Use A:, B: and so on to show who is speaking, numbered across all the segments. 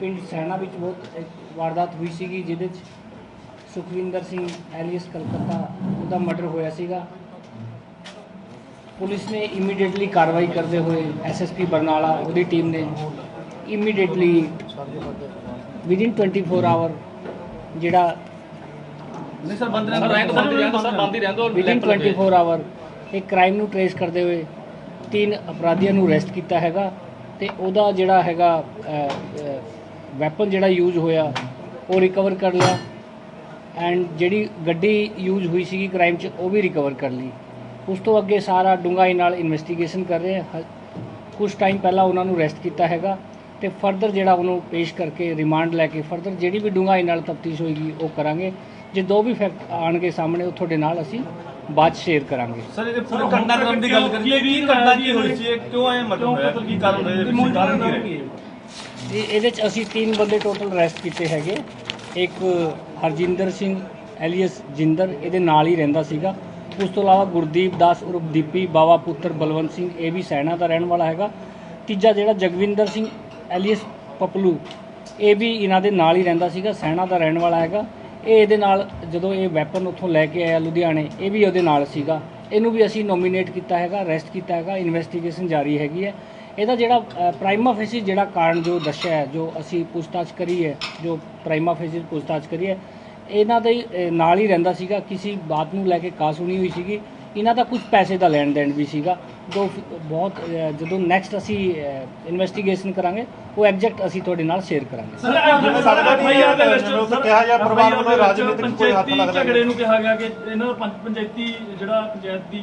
A: ਪਿੰਡ ਸੈਣਾ ਵਿੱਚ ਬਹੁਤ ਇੱਕ ਵਾਰਦਾਤ ਹੋਈ ਸੀਗੀ ਜਿਹਦੇ 'ਚ ਸੁਖਵਿੰਦਰ ਸਿੰਘ ਐਲੀਅਸ ਕਲਕੱਤਾ ਉਹਦਾ ਮਰਡਰ ਹੋਇਆ ਸੀਗਾ। ਪੁਲਿਸ ਨੇ ਇਮੀਡੀਏਟਲੀ ਕਾਰਵਾਈ ਕਰਦੇ ਹੋਏ ਐਸਐਸਪੀ ਬਰਨਾਲਾ ਉਹਦੀ ਟੀਮ ਨੇ ਇਮੀਡੀਏਟਲੀ ਵਿਦਿਨ 24 ਆਵਰ ਜਿਹੜਾ
B: ਨਹੀਂ ਸਰ ਬੰਦ ਰਹਿੰਦਾ। ਰੈਂਕ ਬੰਦ ਹੀ ਰਹਿੰਦਾ ਸਰ ਬੰਦ ਹੀ ਰਹਿੰਦਾ
A: ਵਿਦਿਨ 24 ਆਵਰ ਇਹ ਕ੍ਰਾਈਮ ਨੂੰ ਟ੍ਰੇਸ ਕਰਦੇ ਹੋਏ ਤਿੰਨ ਅਪਰਾਧੀਆਂ ਨੂੰ ਅਰੈਸਟ ਕੀਤਾ ਹੈਗਾ ਤੇ ਉਹਦਾ ਜਿਹੜਾ ਹੈਗਾ ਵੈਪਨ ਜਿਹੜਾ ਯੂਜ਼ ਹੋਇਆ ਉਹ ਰਿਕਵਰ ਕਰ ਲਿਆ ਐਂਡ ਜਿਹੜੀ ਗੱਡੀ ਯੂਜ਼ ਹੋਈ ਸੀਗੀ ਕ੍ਰਾਈਮ 'ਚ ਉਹ ਵੀ ਰਿਕਵਰ ਕਰ ਲਈ। ਉਸ ਤੋਂ ਅੱਗੇ ਸਾਰਾ ਡੂੰਘਾਈ ਨਾਲ ਇਨਵੈਸਟੀਗੇਸ਼ਨ ਕਰ ਰਹੇ ਆ। ਕੁਝ ਟਾਈਮ ਪਹਿਲਾਂ ਉਹਨਾਂ ਨੂੰ ਅਰੈਸਟ ਕੀਤਾ ਹੈਗਾ ਤੇ ਫਰਦਰ ਜਿਹੜਾ ਉਹਨੂੰ ਪੇਸ਼ ਕਰਕੇ ਰਿਮਾਂਡ ਲੈ ਕੇ ਫਰਦਰ ਜਿਹੜੀ ਵੀ ਡੂੰਘਾਈ ਨਾਲ ਤਫਤੀਸ਼ ਹੋਏਗੀ ਉਹ ਕਰਾਂਗੇ। ਜੇ ਦੋ ਵੀ ਫੈਕਟ ਆਣਗੇ ਸਾਹਮਣੇ ਉਹ ਤੁਹਾਡੇ ਨਾਲ ਅਸੀਂ ਬਾਅਦ ਸ਼ੇਅਰ ਕਰਾਂਗੇ।
B: ਸਰ ਇਹ ਪੂਰੇ ਘਟਨਾਕ੍ਰਮ ਦੀ ਗੱਲ ਕਰੀਏ ਕੀ ਘਟਨਾ ਕੀ ਹੋਈ ਸੀ? ਕਿਉਂ ਐ ਮਤਲਬ ਹੋਇਆ? ਕੀ ਕਾਰਨ ਰਹੇ ਕਾਰਨ ਕੀ ਰਹੇ
A: ਤੇ ਇਹਦੇ ਚ ਅਸੀਂ ਤਿੰਨ ਬੰਦੇ ਟੋਟਲ ਅਰੈਸਟ ਕੀਤੇ ਹੈਗੇ। ਇੱਕ ਹਰਜਿੰਦਰ ਸਿੰਘ, ਐਲੀਅਸ ਜਿੰਦਰ, ਇਹਦੇ ਨਾਲ ਹੀ ਰਹਿੰਦਾ ਸੀਗਾ। ਉਸ ਤੋਂ ਇਲਾਵਾ ਗੁਰਦੀਪ ਦਾਸ ਉਰਫ ਦੀਪੀ, ਬਾਵਾ ਪੁੱਤਰ ਬਲਵੰਤ ਸਿੰਘ, ਇਹ ਵੀ ਸੈਨਾ ਦਾ ਰਹਿਣ ਵਾਲਾ ਹੈਗਾ। ਤੀਜਾ ਜਿਹੜਾ ਜਗਵਿੰਦਰ ਸਿੰਘ, ਐਲੀਅਸ ਪਪਲੂ, ਇਹ ਵੀ ਇਹਨਾਂ ਦੇ ਨਾਲ ਹੀ ਰਹਿੰਦਾ ਸੀਗਾ, ਸੈਨਾ ਦਾ ਰਹਿਣ ਵਾਲਾ ਹੈਗਾ। ਇਹ ਇਹਦੇ ਨਾਲ ਜਦੋਂ ਇਹ ਵੈਪਨ ਉੱਥੋਂ ਲੈ ਕੇ ਆਇਆ ਲੁਧਿਆਣੇ, ਇਹ ਵੀ ਉਹਦੇ ਨਾਲ ਸੀਗਾ। ਇਹਨੂੰ ਵੀ ਅਸੀਂ ਨੋਮੀਨੇਟ ਕੀਤਾ ਹੈਗਾ ਅਰੈਸਟ ਕੀਤਾ ਹੈਗਾ ਇਨਵੈਸਟੀਗੇਸ਼ਨ ਜਾਰੀ ਹੈਗੀ ਹੈ। ਇਹਦਾ ਜਿਹੜਾ ਪ੍ਰਾਈਮਾ ਫੇਸਿਸ ਜਿਹੜਾ ਕਾਰਨ ਜੋ ਦੱਸਿਆ ਹੈ ਜੋ ਅਸੀਂ ਪੁੱਛਤਾਛ ਕਰੀ ਹੈ ਜੋ ਪ੍ਰਾਈਮਾ ਫੇਸਿਸ ਪੁੱਛਤਾਛ ਕਰੀ ਹੈ ਇਹਨਾਂ ਦੇ ਨਾਲ ਹੀ ਰਹਿੰਦਾ ਸੀਗਾ। ਕਿਸੇ ਬਾਤ ਨੂੰ ਲੈ ਕੇ ਕਾਸ ਹੋਣੀ ਹੋਈ ਸੀਗੀ। ਇਹਨਾਂ ਦਾ ਕੁਝ ਪੈਸੇ ਦਾ ਲੈਣ ਦੇਣ ਵੀ ਸੀਗਾ। ਜੋ ਬਹੁਤ ਜਦੋਂ ਨੈਕਸਟ ਅਸੀਂ ਇਨਵੈਸਟੀਗੇਸ਼ਨ ਕਰਾਂਗੇ ਉਹ ਐਗਜ਼ੈਕਟ ਅਸੀਂ ਤੁਹਾਡੇ ਨਾਲ ਸ਼ੇਅਰ ਕਰਾਂਗੇ।
B: ਸਰ ਸਾਡਾ ਐਫਆਈਆਰ ਦੇ ਵਿੱਚ
C: ਸਰ, ਕਿਹਾ ਜਾ ਪਰਿਵਾਰ ਵੱਲੋਂ ਰਾਜਨੀਤਿਕ ਕੋਈ ਹੱਥ ਲੱਗਦਾ
B: ਝਗੜੇ ਨੂੰ ਕਿਹਾ ਗਿਆ ਕਿ ਇਹਨਾਂ ਦਾ ਪੰਚ- ਪੰਚਾਇਤੀ ਜਿਹੜਾ ਪੰਚਾਇਤ ਦੀ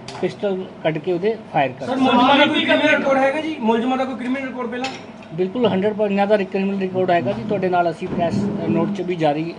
A: ਪਿਸਟਲ ਕੱਢ ਕੇ ਉਹਦੇ ਫਾਇਰ ਕਰ
D: ਸਰ ਮੁਲਜ਼ਮਾਂ ਦਾ ਕੋਈ ਕ੍ਰਿਮੀਨਲ ਰਿਕਾਰਡ ਹੈਗਾ ਜੀ? ਮੁਲਜ਼ਮਾਂ ਦਾ ਕੋਈ ਕ੍ਰਿਮੀਨਲ ਰਿਕਾਰਡ ਪਹਿਲਾਂ?
A: ਬਿਲਕੁਲ 100% ਇਹਨਾਂ ਦਾ ਕ੍ਰਿਮੀਨਲ ਰਿਕਾਰਡ ਹੈਗਾ ਜੀ। ਤੁਹਾਡੇ ਨਾਲ ਅਸੀਂ ਪ੍ਰੈਸ ਨੋਟ 'ਚ ਵੀ ਜਾਰੀ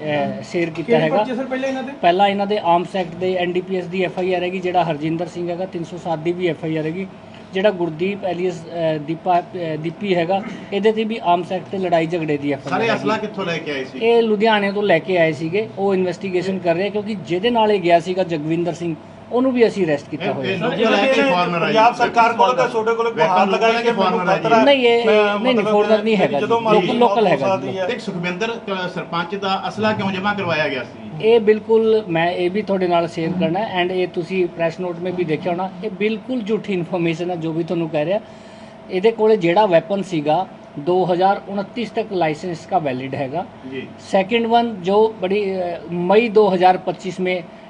A: ਸ਼ੇਅਰ ਕੀਤਾ ਹੈਗਾ।
D: ਪਹਿਲਾਂ ਇਹਨਾਂ ਦੇ?
A: ਪਹਿਲਾਂ ਇਹਨਾਂ ਦੇ ਆਰਮਸ ਐਕਟ ਦੇ ਐਨਡੀਪੀਐਸ ਦੀ ਐਫ ਆਈ ਆਰ ਹੈਗੀ ਜਿਹੜਾ ਹਰਜਿੰਦਰ ਸਿੰਘ ਹੈਗਾ 307 ਦੀ ਵੀ ਐਫ ਆਈ ਆਰ ਹੈਗੀ। ਜਿਹੜਾ ਗੁਰਦੀਪ ਐਲੀਅਸ ਦੀਪਾ ਦੀਪੀ ਹੈਗਾ ਇਹਦੇ ਤੇ ਵੀ ਆਰਮਸ ਐਕਟ ਤੇ ਲੜਾਈ ਝਗੜੇ ਦੀ ਐਫ ਆਈ
C: ਸਾਰੇ
A: ਆਰ
C: ਅਸਲਾ ਕਿੱਥੋਂ ਲੈ ਕੇ ਆਏ ਸੀ?
A: ਇਹ ਲੁਧਿਆਣੇ ਤੋਂ ਲੈ ਕੇ ਆਏ ਸੀਗੇ। ਉਹ ਇਨਵੈਸਟੀਗੇਸ਼ਨ ਕਰ ਰਹੇ ਕਿਉਂਕਿ ਜਿਹਦੇ ਨਾਲ ਇਹ ਗਿਆ ਸੀਗਾ ਜਗਵਿੰਦਰ ਸਿੰਘ। ਉਹਨੂੰ ਵੀ ਅਸੀਂ ਅਰੈਸਟ ਕੀਤਾ ਹੋਇਆ।
C: ਹੈ
E: ਪੰਜਾਬ ਸਰਕਾਰ ਕੋਲ ਤਾਂ ਛੋਟੇ ਕੋਲ ਗੁਹਾਰ ਲਗਾਈ ਕਿ ਫਾਰਮਰ ਖਤਰਾ
A: ਨਹੀਂ ਇਹ ਨਹੀਂ ਨਹੀਂ ਫੋਰਨਰ ਨਹੀਂ ਹੈਗਾ ਲੋਕਲ
E: ਲੋਕਲ
A: ਹੈਗਾ
C: ਇੱਕ ਸੁਖਵਿੰਦਰ ਸਰਪੰਚ ਦਾ ਅਸਲਾ ਕਿਉਂ ਜਮ੍ਹਾਂ ਕਰਵਾਇਆ ਗਿਆ ਸੀ?
A: ਇਹ ਬਿਲਕੁਲ ਮੈਂ ਇਹ ਵੀ ਤੁਹਾਡੇ ਨਾਲ ਸ਼ੇਅਰ ਕਰਨਾ ਐਂਡ ਇਹ ਤੁਸੀਂ ਪ੍ਰੈਸ ਨੋਟ ਮੇ ਵੀ ਦੇਖਿਆ ਹੋਣਾ ਇਹ ਬਿਲਕੁਲ ਝੂਠੀ ਇਨਫੋਰਮੇਸ਼ਨ ਹੈ ਜੋ ਵੀ ਤੁਹਾਨੂੰ ਕਹਿ ਰਿਹਾ। ਇਹਦੇ ਕੋਲੇ ਜਿਹੜਾ ਵੈਪਨ ਸੀਗਾ 2029 ਤੱਕ ਲਾਇਸੈਂਸ ਦਾ ਵੈਲਿਡ ਹੈਗਾ।
C: ਜੀ।
A: ਸੈਕੰਡ ਵਨ ਜੋ ਬੜੀ ਮਈ 2025 ਮੇ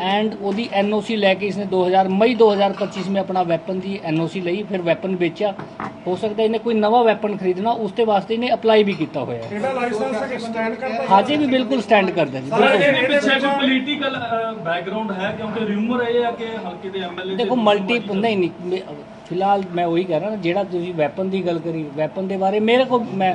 A: ਐਂਡ ਉਹਦੀ ਐਨਓਸੀ ਲੈ ਕੇ 2000 ਮਈ 2025 ਮੇਂ ਆਪਣਾ ਵੈਪਨ ਦੀ ਐਨਓਸੀ ਲਈ ਫਿਰ ਵੈਪਨ ਵੇਚਿਆ। ਹੋ ਸਕਦਾ ਇਹਨੇ ਕੋਈ ਨਵਾਂ ਵੈਪਨ ਖਰੀਦਣਾ ਉਸ ਤੇ ਵਾਸਤੇ ਇਹਨੇ ਅਪਲਾਈ ਵੀ ਕੀਤਾ ਹੋਇਆ ਹੈ।
D: ਇਹਦਾ ਲਾਇਸੈਂਸ ਸਟੈਂਡ ਕਰਦਾ
A: ਹਾਜੀ ਵੀ ਬਿਲਕੁਲ ਸਟੈਂਡ ਕਰਦਾ ਜੀ
B: ਸਰ ਇਹਦੇ ਪਿੱਛੇ ਕੋਈ ਪੋਲੀਟੀਕਲ ਬੈਕਗ੍ਰਾਉਂਡ ਹੈ? ਕਿਉਂਕਿ ਰਿਊਮਰ ਇਹ ਹੈ ਕਿ ਹਲਕੇ ਦੇ ਐਮਐਲਏ
A: ਦੇਖੋ ਮਲਟੀ ਨਹੀਂ ਨਹੀਂ ਫਿਲਹਾਲ ਮੈਂ ਉਹੀ ਕਹਿ ਰਹਾ ਜਿਹੜਾ ਤੁਸੀਂ ਵੈਪਨ ਦੀ ਗੱਲ ਕਰੀ ਵੈਪਨ ਦੇ ਬਾਰੇ ਮੇਰੇ ਕੋਲ ਮੈਂ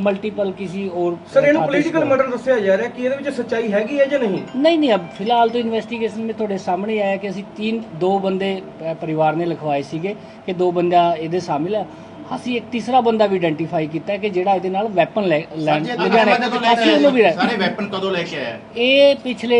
A: ਮਲਟੀਪਲ ਕਿਸੇ और
D: ਸਰ ਇਹਨੂੰ
A: खाते से-
D: ਪੋਲੀਟੀਕਲ ਮਰਡਰ ਦੱਸਿਆ ਜਾ ਰਿਹਾ ਕਿ ਇਹਦੇ ਵਿੱਚ ਸੱਚਾਈ ਹੈਗੀ ਹੈ ਜਾਂ ਨਹੀਂ
A: नहीं नहीं अब फिलहाल तो इन्वेस्टिगेशन में ਤੁਹਾਡੇ ਸਾਹਮਣੇ ਆਇਆ ਕਿ ਅਸੀਂ ਤਿੰਨ ਦੋ ਬੰਦੇ ਅ, ਪਰਿਵਾਰ ਨੇ ਲਿਖਵਾਏ ਸੀਗੇ ਕਿ ਦੋ ਬੰਦਾ ਇਹਦੇ ਸ਼ਾਮਿਲ ਹੈ ਅਸੀਂ ਇੱਕ ਤੀਸਰਾ ਬੰਦਾ ਵੀ ਆਇਡੈਂਟੀਫਾਈ ਕੀਤਾ ਹੈ ਕਿ ਜਿਹੜਾ ਇਹਦੇ ਨਾਲ ਵੈਪਨ ਲੈ ਲੈਣ
C: ਸਾਂਝੇ
A: ਲੁਧਿਆਣੇ
C: ਕਦੋਂ ਲੈ
A: ਅਸੀਂ
C: ਕੇ
A: ਉਹਨੂੰ ਵੀ
C: ਆਏ
A: ਰਹਿ-
C: ਸਾਰੇ ਵੈਪਨ ਕਦੋਂ ਲੈ ਕੇ ਆਇਆ
A: ਇਹ ਪਿਛਲੇ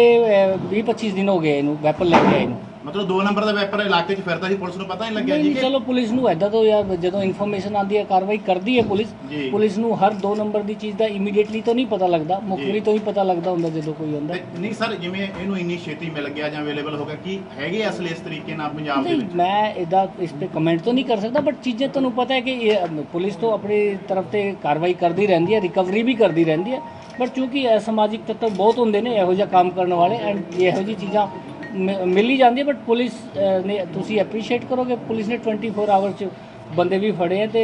A: 20 25 ਦਿਨ ਹੋ ਗਏ ਇਹਨੂੰ ਵੈਪਨ ਲੈ ਕੇ ਆਏ ਨੂੰ
C: ਮਤਲਬ ਦੋ ਨੰਬਰ ਦਾ ਵੈਪਨ ਇਲਾਕੇ 'ਚ ਫਿਰਦਾ ਸੀ ਪੁਲਿਸ ਨੂੰ ਪਤਾ ਨਹੀਂ ਲੱਗਿਆ ਜੀ
A: ਨਹੀਂ
C: ਕਿ
A: ਚਲੋ ਪੁਲਿਸ ਨੂੰ ਐਦਾਂ ਤੋਂ ਯਾਰ ਜਦੋਂ ਇਨਫੋਰਮੇਸ਼ਨ ਆਉਂਦੀ ਹੈ ਕਾਰਵਾਈ ਕਰਦੀ ਹੈ ਪੁਲਿਸ
C: ਜੀ।
A: ਪੁਲਿਸ ਨੂੰ ਹਰ ਦੋ ਨੰਬਰ ਦੀ ਚੀਜ਼ ਦਾ ਇਮੀਡੀਏਟਲੀ ਤਾਂ ਨਹੀਂ ਪਤਾ ਲੱਗਦਾ ਮੁਖਬਰੀ। ਤੋਂ ਹੀ ਪਤਾ ਲੱਗਦਾ ਹੁੰਦਾ ਜਦੋਂ ਕੋਈ
C: ਤੇ ਨਹੀਂ ਸਰ ਜਿਵੇਂ ਇਹਨੂੰ ਇੰਨੀ ਛੇਤੀ ਮਿਲ ਗਿਆ ਜਾਂ ਅਵੇਲੇਬਲ ਹੋ ਗਿਆ ਕੀ ਹੈਗੇ ਅਸਲ ਇਸ ਤਰੀਕੇ ਨਾਲ ਪੰਜਾਬ ਦੇ
A: ਨਹੀਂ
C: ਵਿੱਚ
A: ਮੈਂ ਇਹਦਾ ਇਸ ਤੇ ਕਮੈਂਟ ਤਾਂ ਨਹੀਂ ਕਰ ਸਕਦਾ ਬਟ ਚੀਜ਼ਾਂ ਤੁਹਾਨੂੰ ਪਤਾ ਹੈ ਕਿ ਇਹ ਅਮ, ਪੁਲਿਸ ਤੋਂ ਆਪਣੀ ਤਰਫ ਤੇ ਕਾਰਵਾਈ ਕਰਦੀ ਰਹਿੰਦੀ ਹੈ ਰਿਕਵਰੀ ਵੀ ਕਰਦੀ ਰਹਿੰਦੀ ਹੈ ਬਟ ਕਿਉਂਕਿ ਅਸਮਾਜਿਕ ਤੱਤਵ ਬਹੁਤ ਹੁੰਦੇ ਨੇ ਇਹੋ ਜਿਹਾ ਕੰਮ ਕਰਨ ਵਾਲੇ ਐਂਡ ਇਹੋ ਜਿਹੀ ਚੀਜ਼ਾਂ ਮਿਲ ਹੀ ਜਾਂਦੀ ਹੈ ਬਟ ਪੁਲਿਸ ਨੇ ਤੁਸੀਂ ਐਪਰੀਸ਼ੀਏਟ ਕਰੋਗੇ। ਪੁਲਿਸ ਨੇ 24 ਆਵਰ ਚ ਬੰਦੇ ਵੀ ਫੜੇ ਆ ਤੇ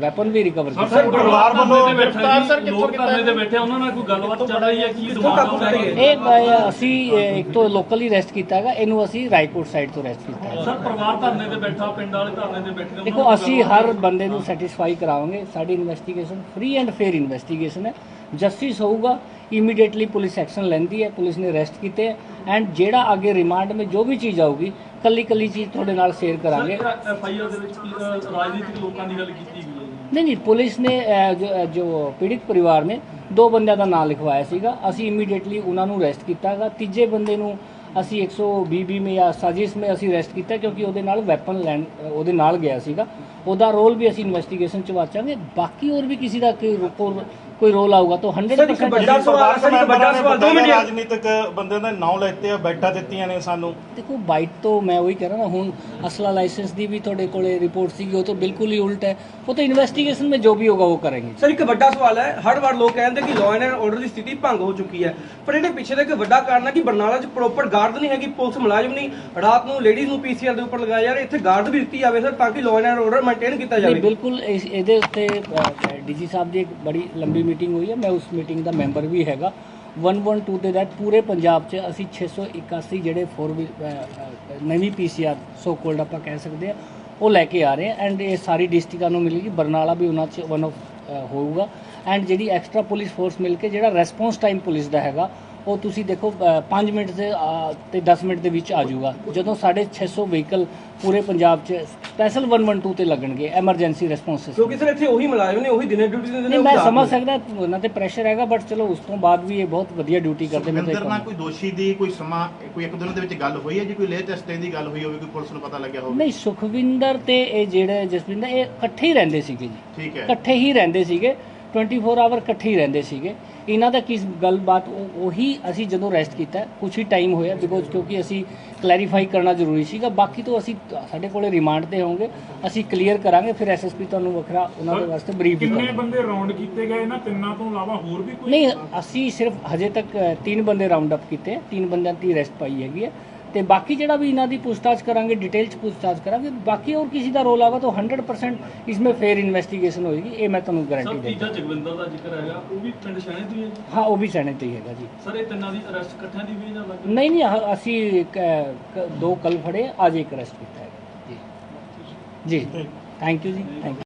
A: ਵੈਪਨ ਵੀ ਰਿਕਵਰ ਕੀਤੇ।
B: ਸਰ ਪਰਿਵਾਰ ਵੱਲੋਂ
C: ਗ੍ਰਿਫਤਾਰ
B: ਗ੍ਰਿਫਤਾਰ
C: ਸਰ
B: ਸਰ
C: ਕਿੱਥੋਂ
B: ਧਰਨੇ ਤੇ ਬੈਠੇ ਉਹਨਾਂ ਨਾਲ ਕੋਈ ਗੱਲਬਾਤ ਚੱਲ ਰਹੀ ਹੈ ਕੀ
D: ਕਿੱਥੋਂ
B: ਦਿਮਾਗ? ਹੈ
A: ਇਹ ਅ, ਅਸੀਂ ਇੱਕ ਤੋਂ ਲੋਕਲੀ ਅਰੈਸਟ ਕੀਤਾ ਹੈਗਾ ਇਹਨੂੰ ਅਸੀਂ ਰਾਏਕੋਟ ਸਾਈਡ ਤੋਂ ਅਰੈਸਟ ਕੀਤਾ ਹੈ
B: ਸਰ ਪਰਿਵਾਰ ਧਰਨੇ ਤੇ ਬੈਠਾ ਪਿੰਡ ਵਾਲੇ ਧਰਨੇ ਤੇ ਬੈਠੇ
A: ਦੇਖੋ ਅਸੀਂ ਹਰ ਬੰਦੇ ਨੂੰ ਸੈਟੀਸਫਾਈ ਕਰਾਵਾਂਗੇ। ਸਾਡੀ investigation free and fair investigation ਹੈ। ਜਸਟਿਸ ਹੋਊਗਾ ਇਮੀਡੀਏਟਲੀ ਪੁਲਿਸ ਐਕਸ਼ਨ ਲੈਂਦੀ ਹੈ ਪੁਲਿਸ ਨੇ ਅਰੈਸਟ ਕੀਤੇ ਹੈ ਐਂਡ ਜਿਹੜਾ ਅੱਗੇ ਰਿਮਾਂਡ में ਜੋ ਵੀ ਚੀਜ਼ ਆਊਗੀ ਕੱਲੀ ਕੱਲੀ ਚੀਜ਼ ਤੁਹਾਡੇ ਨਾਲ ਸ਼ੇਅਰ ਕਰਾਂਗੇ।
B: ਸਰ ਐਫ ਆਈ ਆਰ ਦੇ ਵਿੱਚ ਕੀ, ਅ, ਰਾਜਨੀਤਿਕ ਲੋਕਾਂ ਦੀ ਗੱਲ ਕੀਤੀ ਗਈ ਹੈ ਜੀ।
A: ਨਹੀਂ ਨਹੀਂ ਪੁਲਿਸ ਨੇ ਜੋ ਪੀੜਿਤ ਪਰਿਵਾਰ ਨੇ ਦੋ ਬੰਦਿਆਂ ਦਾ ਨਾਮ ਲਿਖਵਾਇਆ ਸੀਗਾ। ਅਸੀਂ ਇਮੀਡੀਏਟਲੀ ਉਹਨਾਂ ਨੂੰ ਅਰੈਸਟ ਕੀਤਾ ਹੈਗਾ ਤੀਜੇ ਬੰਦੇ ਨੂੰ ਅਸੀਂ 120 ਬੀ ਮੇ ਜਾਂ ਸਾਜ਼ਿਸ਼ ਮੇ ਅਸੀਂ ਅਰੈਸਟ ਕੀਤਾ ਕਿਉਂਕਿ ਉਹਦੇ ਨਾਲ ਵੈਪਨ ਲੈਣ ਉਹਦੇ ਨਾਲ ਗਿਆ ਸੀਗਾ। ਉਹਦਾ ਰੋਲ ਵੀ ਅਸੀਂ ਇਨਵੈਸਟੀਗੇਸ਼ਨ ਚ ਵਾਚਾਂਗੇ। ਬਾਕੀ ਹੋਰ ਵੀ ਕਿਸੇ ਦਾ ਕੋਈ ਕੋਈ ਰੋਲ ਆਊਗਾ ਤਾਂ
D: ਸਰ, ਇੱਕ
A: 100%
D: ਵੱਡਾ ਸਵਾਲ ਸਰ ਇੱਕ ਵੱਡਾ ਸਵਾਲ ਦੋ ਮਿੰਟ।
E: ਰਾਜਨੀਤਿਕ ਬੰਦੇ ਦੇ ਨਾਂ ਲੈਤੇ ਆ ਬੈਠਾ ਦਿੱਤੀਆਂ ਨੇ ਸਾਨੂੰ।
A: ਦੇਖੋ ਬਾਈਟ ਤੋਂ ਮੈਂ ਉਹੀ ਕਹਿ ਰਿਹਾ ਨਾ ਹੁਣ ਅਸਲਾ ਲਾਇਸੈਂਸ ਦੀ ਵੀ ਤੁਹਾਡੇ ਕੋਲੇ ਰਿਪੋਰਟ ਸੀਗੀ ਉਹ ਤਾਂ ਬਿਲਕੁਲ ਹੀ ਉਲਟ ਹੈ। ਉਹ ਤਾਂ ਇਨਵੈਸਟੀਗੇਸ਼ਨ में ਜੋ ਵੀ ਹੋਗਾ ਉਹ ਕਰਾਂਗੇ।
D: ਸਰ ਇੱਕ ਵੱਡਾ ਸਵਾਲ ਹੈ ਹਰ ਵਾਰ ਲੋਕ ਕਹਿੰਦੇ ਕਿ ਲਾਅ ਐਂਡ ਆਰਡਰ ਦੀ ਸਥਿਤੀ ਭੰਗ ਹੋ ਚੁੱਕੀ ਹੈ। ਪਰ ਇਹਦੇ ਪਿੱਛੇ ਦਾ ਇੱਕ ਵੱਡਾ ਕਾਰਨ ਹੈ ਕਿ ਬਰਨਾਲਾ 'ਚ ਪ੍ਰੋਪਰ ਗਾਰਡ ਨਹੀਂ ਹੈਗੀ ਪੁਲਿਸ ਮੁਲਾਜ਼ਮ ਨਹੀਂ। ਰਾਤ ਨੂੰ ਲੇਡੀਜ਼ ਨੂੰ ਪੀਸੀਆਰ ਦੇ ਉੱਪਰ ਲਗਾਇਆ ਜਾ ਰਿਹਾ ਇੱਥੇ ਗਾਰਡ ਵੀ ਦਿੱਤੀ ਜਾਵੇ ਸਰ ਤਾਂ ਕਿ ਲਾਅ ਐਂਡ ਆਰਡਰ ਮੇਨਟੇਨ ਕੀਤਾ ਜਾਵੇ।
A: ਬਿਲਕੁਲ ਇਹਦੇ ਉੱਤੇ ਡੀਜੀ ਸਾਹਿਬ ਦੀ ਇੱਕ ਬੜੀ ਲੰਬੀ ਮੀਟਿੰਗ ਹੋਈ ਹੈ, ਮੈਂ ਉਸ ਮੀਟਿੰਗ ਦਾ ਮੈਂਬਰ ਵੀ ਹੈਗਾ। 112 ਦੇ ਤਹਿਤ ਪੂਰੇ ਪੰਜਾਬ 'ਚ ਅਸੀਂ 681 ਜਿਹੜੇ 4 ਨਵੀਂ ਪੀਸੀਆਰ ਸੋ ਕੋਲਡ ਆਪਾਂ ਕਹਿ ਸਕਦੇ ਆ ਉਹ ਲੈ ਕੇ ਆ ਰਹੇ ਆ ਐਂਡ ਇਹ ਸਾਰੀ ਡਿਸਟ੍ਰਿਕਾਂ ਨੂੰ ਮਿਲੇਗੀ, ਬਰਨਾਲਾ ਵੀ ਉਹਨਾਂ 'ਚ ਵਨ ਆਫ ਹੋਊਗਾ। ਐਂਡ ਜਿਹੜੀ ਐਕਸਟਰਾ ਪੁਲਿਸ ਫੋਰਸ ਮਿਲ ਕੇ ਜਿਹੜਾ ਰੈਸਪੌਂਸ ਟਾਈਮ ਪੁਲਿਸ ਦਾ ਹੈਗਾ ਉਹ ਤੁਸੀਂ ਦੇਖੋ 5 ਮਿੰਟ ਦੇ ਤੇ 10 ਮਿੰਟ ਦੇ ਵਿੱਚ ਆ ਜਾਊਗਾ। ਜਦੋਂ ਸਾਡੇ 600 ਵਹੀਕਲ ਪੂਰੇ ਪੰਜਾਬ 'ਚ ਸਪੈਸ਼ਲ 112 ਤੇ ਲੱਗਣਗੇ ਐਮਰਜੈਂਸੀ ਰਿਸਪੌਂਸ
D: ਕਿਉਂਕਿ ਸਰ ਇੱਥੇ ਉਹੀ ਮੁਲਾਜ਼ਮ ਨੇ ਉਹੀ ਦਿਨੇ ਡਿਊਟੀ ਦਿੰਦੇ ਨੇ
A: ਮੈਂ ਸਮਝ
D: ਨੂੰ।
A: ਸਕਦਾ ਉਹਨਾਂ ਤੇ ਪ੍ਰੈਸ਼ਰ ਹੈਗਾ ਬਟ ਚਲੋ ਉਸ ਤੋਂ ਬਾਅਦ ਵੀ ਇਹ ਬਹੁਤ ਵਧੀਆ ਡਿਊਟੀ ਕਰਦੇ
C: ਨਾਲ
A: ਤਾਂ
C: ਕੋਈ ਦੋਸ਼ੀ ਦੀ ਕੋਈ ਸਮਾਂ ਕੋਈ ਇੱਕ ਦਿਨ ਦੇ ਵਿੱਚ ਗੱਲ ਹੋਈ ਹੈ ਜੀ ਕੋਈ ਲੇਟੈਸਟ ਦੀ ਗੱਲ ਹੋਈ ਹੋਵੇ ਕੋਈ ਪੁਲਿਸ ਨੂੰ ਪਤਾ ਲੱਗਿਆ ਹੋਵੇ?
A: ਨਹੀਂ ਸੁਖਵਿੰਦਰ ਤੇ ਇਹ ਜਿਹੜੇ ਜਸਵਿੰਦਰ ਇਹ ਇਕੱਠੇ ਹੀ ਰਹਿੰਦੇ ਸੀਗੇ ਜੀ।
C: ਠੀਕ ਹੈ।
A: ਇਕੱਠੇ ਹੀ ਰਹਿੰਦੇ ਸੀਗੇ 24 ਆਵਰ ਇਕੱਠੇ ਹੀ ਰਹਿੰਦੇ ਸੀਗੇ। ਇਹਨਾਂ ਦਾ ਕਿਸ ਗੱਲਬਾਤ ਉਹ- ਉਹੀ ਅਸੀਂ ਜਦੋਂ ਰੈਸਟ ਕੀਤਾ ਕੁਝ ਹੀ ਟਾਈਮ ਹੋਇਆ ਬਿਕੋਜ਼ ਕਿਉਂਕਿ ਅਸੀਂ ਕਲੈਰੀਫਾਈ ਕਰਨਾ ਜ਼ਰੂਰੀ ਸੀਗਾ ਬਾਕੀ ਤੋਂ ਅਸੀਂ ਸਾਡੇ ਕੋਲੇ ਰਿਮਾਂਡ ਤੇ ਹੋਵਾਂਗੇ ਅਸੀਂ ਕਲੀਅਰ ਕਰਾਂਗੇ ਫਿਰ ਐਸਐਸਪੀ ਤੁਹਾਨੂੰ ਵੱਖਰਾ ਉਹਨਾਂ ਦੇ ਵਾਸਤੇ ਬਰੀਫ
F: ਕਿੰਨੇ ਬੰਦੇ ਰਾਉਂਡ ਕੀਤੇ ਗਏ ਇਹਨਾਂ ਤਿੰਨਾਂ ਤੋਂ ਇਲਾਵਾ ਹੋਰ ਵੀ ਕੋਈ?
A: ਨਹੀਂ ਅਸੀਂ ਸਿਰਫ ਹਜੇ ਤੱਕ ਤਿੰਨ ਬੰਦੇ ਰਾਉਂਡ ਅਪ ਕੀਤੇ ਤਿੰਨ ਬੰਦਿਆਂ ਦੀ ਅਰੈਸਟ ਪਾਈ ਹੈਗੀ ਹੈ। ਤੇ ਬਾਕੀ ਜਿਹੜਾ ਵੀ ਇਹਨਾਂ ਦੀ ਪੁੱਛਤਾਛ ਕਰਾਂਗੇ ਡਿਟੇਲ ਚ ਪੁੱਛਤਾਛ ਕਰਾਂਗੇ ਬਾਕੀ ਹੋਰ ਕਿਸੇ ਦਾ ਰੋਲ ਆਗਾ ਤਾਂ 100% ਇਸਮੇ ਫੇਅਰ ਇਨਵੈਸਟੀਗੇਸ਼ਨ ਹੋਏਗੀ ਇਹ ਮੈਂ ਤੁਹਾਨੂੰ
B: ਸਰ
A: ਗਾਰੰਟੀ ਦੇ
B: ਤੀਜਾ ਜਗਵਿੰਦਰ ਦਾ ਜ਼ਿਕਰ ਹੈਗਾ ਉਹ ਵੀ ਪਿੰਡ ਸ਼ਹਿਣੇ ਤੋਂ ਹੀ ਹੈ ਜੀ?
A: ਹਾਂ ਉਹ ਵੀ ਸੈਣੇ ਤੇ ਹੀ ਹੈਗਾ ਜੀ।
B: ਸਰ ਇਹ ਤਿੰਨਾਂ ਦੀ ਅਰੈਸਟ ਇਕੱਠਿਆਂ ਦੀ ਹੋਈ ਜਾਂ ਅਲੱਗ
A: ਨਹੀਂ ਨਹੀਂ ਆਹ ਅਸੀਂ ਇੱਕ, ਅ, ਕ- ਦੋ ਕੱਲ ਫੜੇ ਅੱਜ ਇੱਕ ਅਰੈਸਟ ਕੀਤਾ ਹੈ ਜੀ। ਜੀ। ਥੈਂਕ ਯੂ ਜੀ ਥੈਂਕ ਯੂ